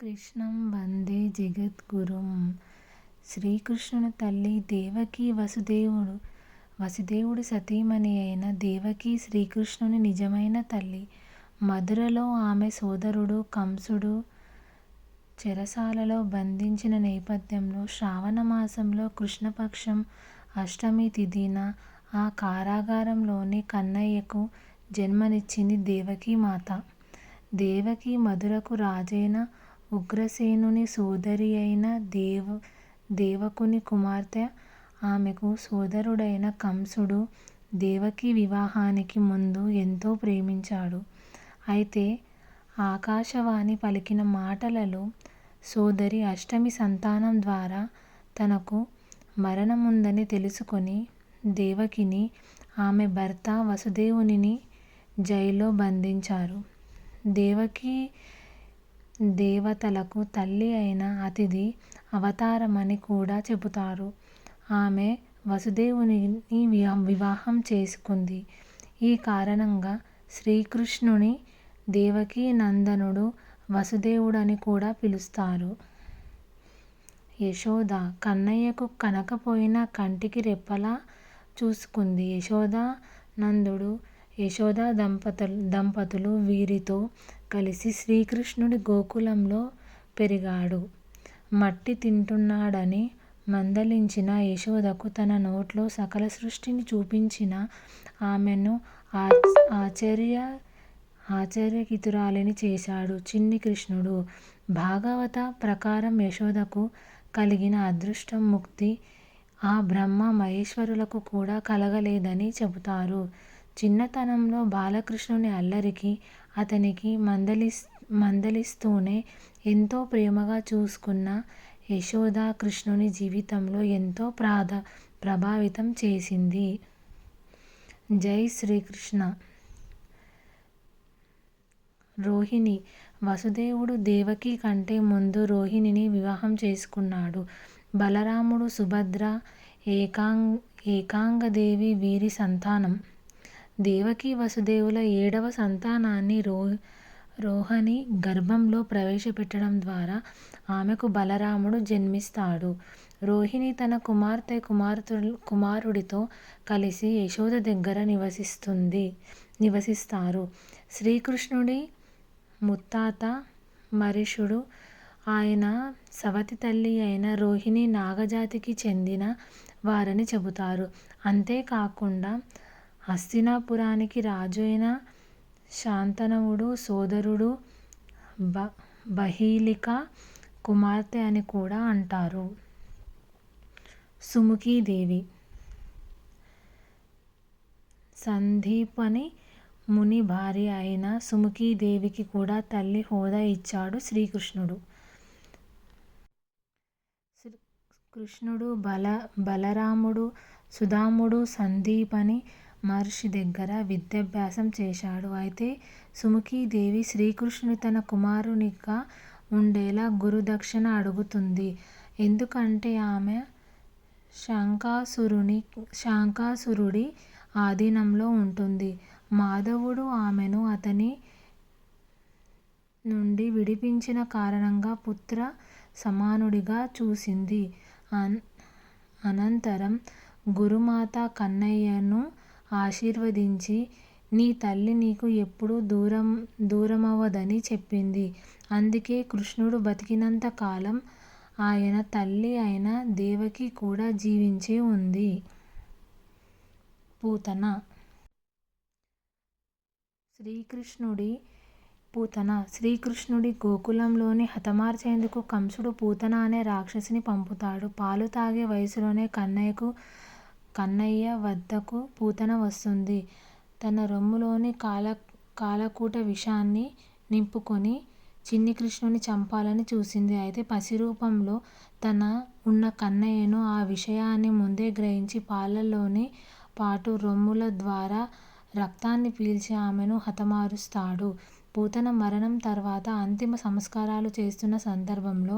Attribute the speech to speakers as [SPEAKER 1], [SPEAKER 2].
[SPEAKER 1] కృష్ణం వందే జగద్గురుం శ్రీకృష్ణుని తల్లి దేవకి వసుదేవుడు వసుదేవుడు సతీమణి అయిన దేవకి శ్రీకృష్ణుని నిజమైన తల్లి. మధురలో ఆమె సోదరుడు కంసుడు చెరసాలలో బంధించిన నేపథ్యంలో శ్రావణ మాసంలో కృష్ణపక్షం అష్టమి తిథిన ఆ కారాగారంలోని కన్నయ్యకు జన్మనిచ్చింది దేవకీమాత. దేవకి మధురకు రాజైన ఉగ్రసేనుని సోదరి అయిన దేవకుని కుమార్తె. ఆమెకు సోదరుడైన కంసుడు దేవకి వివాహానికి ముందు ఎంతో ప్రేమించాడు. అయితే ఆకాశవాణి పలికిన మాటలలో సోదరి అష్టమి సంతానం ద్వారా తనకు మరణముందని తెలుసుకొని దేవకిని, ఆమె భర్త వసుదేవునిని జైల్లో బంధించారు. దేవకి దేవతలకు తల్లి అయిన అతిథి అవతారమని కూడా చెబుతారు. ఆమె వసుదేవునిని వివాహం చేసుకుంది. ఈ కారణంగా శ్రీకృష్ణుని దేవకీనందనుడు వసుదేవుడని కూడా పిలుస్తారు. యశోద కన్నయ్యకు కనకపోయినా కంటికి రెప్పలా చూసుకుంది. యశోద నందుడు, యశోద దంపతులు వీరితో కలిసి శ్రీకృష్ణుడి గోకులంలో పెరిగాడు. మట్టి తింటున్నాడని మందలించిన యశోదకు తన నోట్లో సకల సృష్టిని చూపించిన ఆమెను ఆశ్చర్యచకితురాలిని చేశాడు చిన్ని కృష్ణుడు. భాగవత ప్రకారం యశోదకు కలిగిన అదృష్టం, ముక్తి ఆ బ్రహ్మ మహేశ్వరులకు కూడా కలగలేదని చెబుతారు. చిన్నతనంలో బాలకృష్ణుని అల్లరికి అతనికి మందలిస్ మందలిస్తూనే ఎంతో ప్రేమగా చూసుకున్న యశోద కృష్ణుని జీవితంలో ఎంతో ప్రభావితం చేసింది. జై శ్రీకృష్ణ రోహిణి వసుదేవుడు దేవకి కంటే ముందు రోహిణిని వివాహం చేసుకున్నాడు. బలరాముడు, సుభద్ర, ఏకాంగిదేవి వీరి సంతానం. దేవకీ వసుదేవుల ఏడవ సంతానాన్ని రోహిణి గర్భంలో ప్రవేశపెట్టడం ద్వారా ఆమెకు బలరాముడు జన్మిస్తాడు. రోహిణి తన కుమార్తె, కుమారుడితో కలిసి యశోద దగ్గర నివసిస్తుంది నివసిస్తారు. శ్రీకృష్ణుడి ముత్తాత మరిషుడు ఆయన సవతి తల్లి అయిన రోహిణి నాగజాతికి చెందిన వారని చెబుతారు. అంతేకాకుండా హస్తినాపురానికి రాజైన శాంతనవుడు సోదరుడు, బ బహీలిక కుమార్తె అని కూడా అంటారు. సుముఖీదేవి సందీపని ముని భార్య అయిన సుముఖీదేవికి కూడా తల్లి హోదా ఇచ్చాడు శ్రీకృష్ణుడు. కృష్ణుడు బల బలరాముడు, సుదాముడు సందీపని మహర్షి దగ్గర విద్యాభ్యాసం చేశాడు. అయితే సుముఖీదేవి శ్రీకృష్ణుడు తన కుమారునిగా ఉండేలా గురుదక్షిణ అడుగుతుంది. ఎందుకంటే ఆమె శంఖాసురుడి ఆధీనంలో ఉంటుంది. మాధవుడు ఆమెను అతని నుండి విడిపించిన కారణంగా పుత్ర సమానుడిగా చూసింది. అనంతరం గురుమాత కన్నయ్యను ఆశీర్వదించి నీ తల్లి నీకు ఎప్పుడూ దూరం దూరమవ్వదని చెప్పింది. అందుకే కృష్ణుడు బతికినంత కాలం ఆయన తల్లి అయిన దేవకి కూడా జీవించే ఉంది. పూతన శ్రీకృష్ణుడి పూతన శ్రీకృష్ణుడి గోకులంలోని హతమార్చేందుకు కంసుడు పూతన అనే రాక్షసిని పంపుతాడు. పాలు తాగే వయసులోనే కన్నయ్యకు కన్నయ్య వద్దకు పూతన వస్తుంది. తన రొమ్ములోని కాలకూట విషాన్ని నింపుకొని చిన్ని కృష్ణుని చంపాలని చూసింది. అయితే పసిరూపంలో ఉన్న కన్నయ్యను ఆ విషయాన్ని ముందే గ్రహించి పాలల్లోని పాటు రొమ్ముల ద్వారా రక్తాన్ని పీల్చి ఆమెను హతమారుస్తాడు. పూతన మరణం తర్వాత అంతిమ సంస్కారాలు చేస్తున్న సందర్భంలో